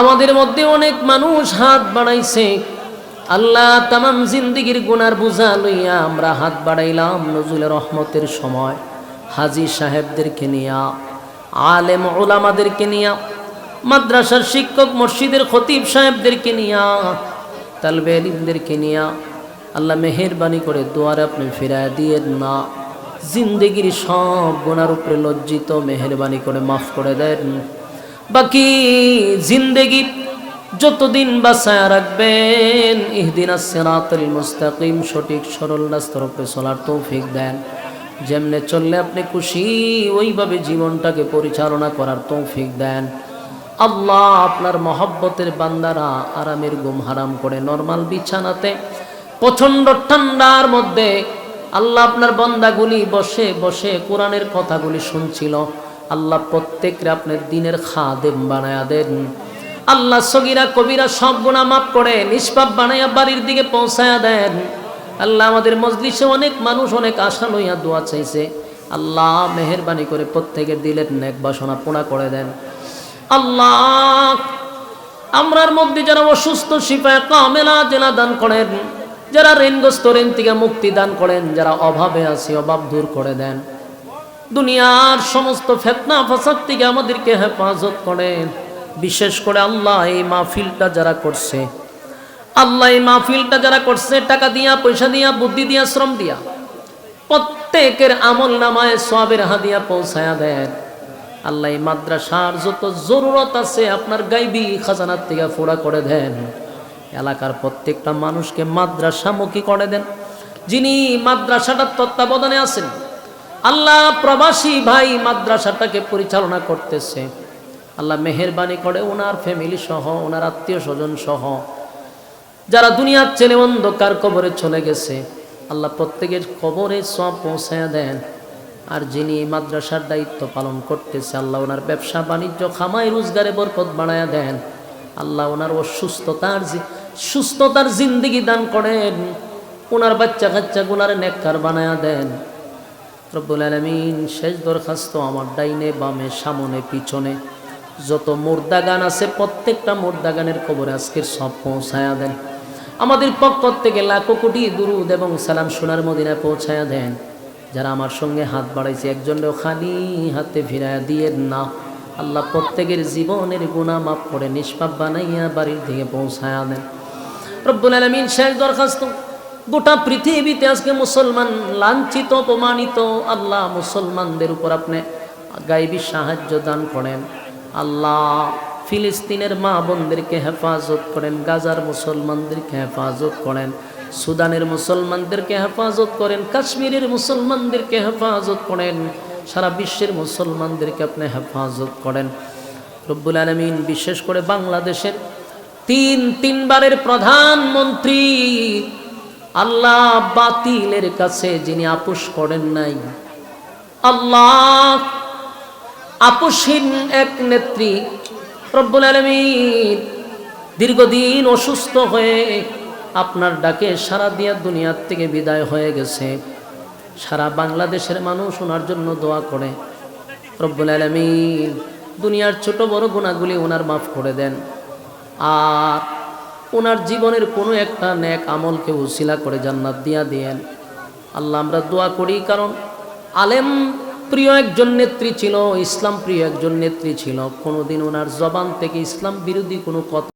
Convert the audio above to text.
আমাদের মধ্যে অনেক মানুষ হাত বাড়াইছে। আল্লাহ তামাম জিন্দিগির গুনার বোঝা লইয়া আমরা হাত বাড়াইলাম নজরুল রহমতের সময়। হাজি সাহেবদেরকে নিয়া, আলেম ওলামাদেরকে নিয়া, মাদ্রাসার শিক্ষক মসজিদের খতিব সাহেবদেরকে নিয়া, তালবে আলিমদেরকে নিয়া। আল্লাহ মেহেরবানি করে দোয়ারে আপনি ফিরায় দিয়ে না। জিন্দেগির সব গুণার উপরে লজ্জিত, মেহেরবানি করে মাফ করে দেন। বাকি জিন্দেগি যতদিন বাসায় রাখবেন, ইহদিনা সিরাতুল মুস্তাকিম, সঠিক সরল রাস্তার উপরে চলার তৌফিক দেন। যেমনে চললে আপনি খুশি, ওইভাবে জীবনটাকে পরিচালনা করার তৌফিক দেন। আল্লাহ আপনার মহব্বতের বান্দারা আরামের গুম হারাম করে নর্মাল বিছানাতে প্রচণ্ড ঠান্ডার মধ্যে আল্লাহ আপনার বন্দাগুলি বসে বসে কোরআনের কথাগুলি শুনছিল। আল্লাহ প্রত্যেকরে আপনার দিনের খাদেম বানায়া দেন। আল্লাহ সগিরা, কবিরা সব গুণা মাফ করে, নিষ্পাপ বানাইয়া বাড়ির দিকে পৌঁছায়া দেন। আল্লাহ আমাদের মজলিসে অনেক মানুষ, অনেক আশা লইয়া দোয়া চাইছে। আল্লাহ মেহরবানি করে প্রত্যেকের দিলের নেক বাসনা পোড়া করে দেন। আল্লাহ, আমরার মধ্যে যারা অসুস্থ শিফায় কামেলা জেলা দান করেন যারা ঋণগ্রস্ত ঋণ থেকে মুক্তি দান করেন, যারা অভাবে আছে, অভাব দূর করে দেন। দুনিয়ার সমস্ত ফেতনা, ফাসাদ থেকে আমাদেরকে হেফাজত করেন। বিশেষ করে আল্লাহ এই মাহফিলটা যারা করছে। আল্লাহ এই মাহফিলটা যারা করছে, টাকা দিয়া, পয়সা দিয়া, বুদ্ধি দিয়া, শ্রম দিয়া, প্রত্যেকের আমল নামায় সবের হাদিয়া পৌঁছায়া দেন। আল্লাহ মাদ্রাসার যত জরুরত আছে, আপনার গাইবি খাজানার থেকে ফোড়া করে দেন। এলাকার প্রত্যেকটা মানুষকে মাদ্রাসামুখী করে দেন। যিনি মাদ্রাসাটার তত্ত্বাবধানে আছেন, আল্লাহ প্রবাসী ভাই মাদ্রাসাটাকে পরিচালনা করতেছে। আল্লাহ মেহরবানি করে ওনার ফ্যামিলি সহ, ওনার আত্মীয় স্বজন সহ। যারা দুনিয়ার চেনে অন্ধকার কবরে চলে গেছে, আল্লাহ প্রত্যেকের কবরে সব পৌঁছায় দেন। আর যিনি মাদ্রাসার দায়িত্ব পালন করতেছে, আল্লাহ ওনার ব্যবসা বাণিজ্য খামাই রোজগারে বরকত বাড়ায়া দেন। আল্লাহ ওনার অসুস্থতার জি- সুস্থতার জিন্দিগি দান করেন। ওনার বাচ্চা কাচ্চা গুনার নেককার বানায়া দেন। রব্বুল আলমিন শেষ দরখাস্ত আমার ডাইনে, বামে, সামনে, পিছনে। যত মুর্দা গান আছে, প্রত্যেকটা মুর্দা গানের খবর আজকের সব পৌঁছায়া দেন। আমাদের পক্ষ থেকে লাখো কোটি দুরুদ এবং সালাম সোনার মদিনায় পৌঁছায়া দেন। যারা আমার সঙ্গে হাত বাড়াইছে, একজনেও খালি হাতে ফিরায়া দিয়ে না। আল্লাহ প্রত্যেকের জীবনের গুণা মাফ করে নিষ্পাপ বানাইয়া বাড়ির দিকে পৌঁছায়া দেন। রব্বুল আলমিন শেষ দরখাস্ত। গোটা পৃথিবীতে আজকে মুসলমান লাঞ্ছিত, অপমানিত, আল্লাহ মুসলমানদের উপর আপনি গাইবী সাহায্য দান করেন। আল্লাহ ফিলিস্তিনের মা বোনদেরকে হেফাজত করেন, গাজার মুসলমানদেরকে হেফাজত করেন, সুদানের মুসলমানদেরকে হেফাজত করেন, কাশ্মীরের মুসলমানদেরকে হেফাজত করেন, সারা বিশ্বের মুসলমানদেরকে আপনি হেফাজত করেন। রব্বুল আলমিন বিশেষ করে বাংলাদেশের তিন তিনবারের প্রধানমন্ত্রী। আল্লাহ বাতিলের কাছে যিনি আপোষ করেন নাই। আল্লাহ আপোষহীন এক নেত্রী রব্বুল আলমিন দীর্ঘদিন অসুস্থ হয়ে আপনার ডাকে সারা দিয়া দুনিয়ার থেকে বিদায় হয়ে গেছে। সারা বাংলাদেশের মানুষ ওনার জন্য দোয়া করে। রব্বুল আলমিন দুনিয়ার ছোট বড় গুণাগুলি ওনার মাফ করে দেন। আর ওনার জীবনের কোনো একটা ন্যাক আমলকে উশিলা করে জান্নাত দিয়া দিয়েন। আল্লাহ আমরা দোয়া করি, কারণ আলেম প্রিয় একজন নেত্রী ছিল, ইসলাম প্রিয় একজন নেত্রী ছিল, কোনোদিন ওনার জবান থেকে ইসলাম বিরোধী কোনো কথা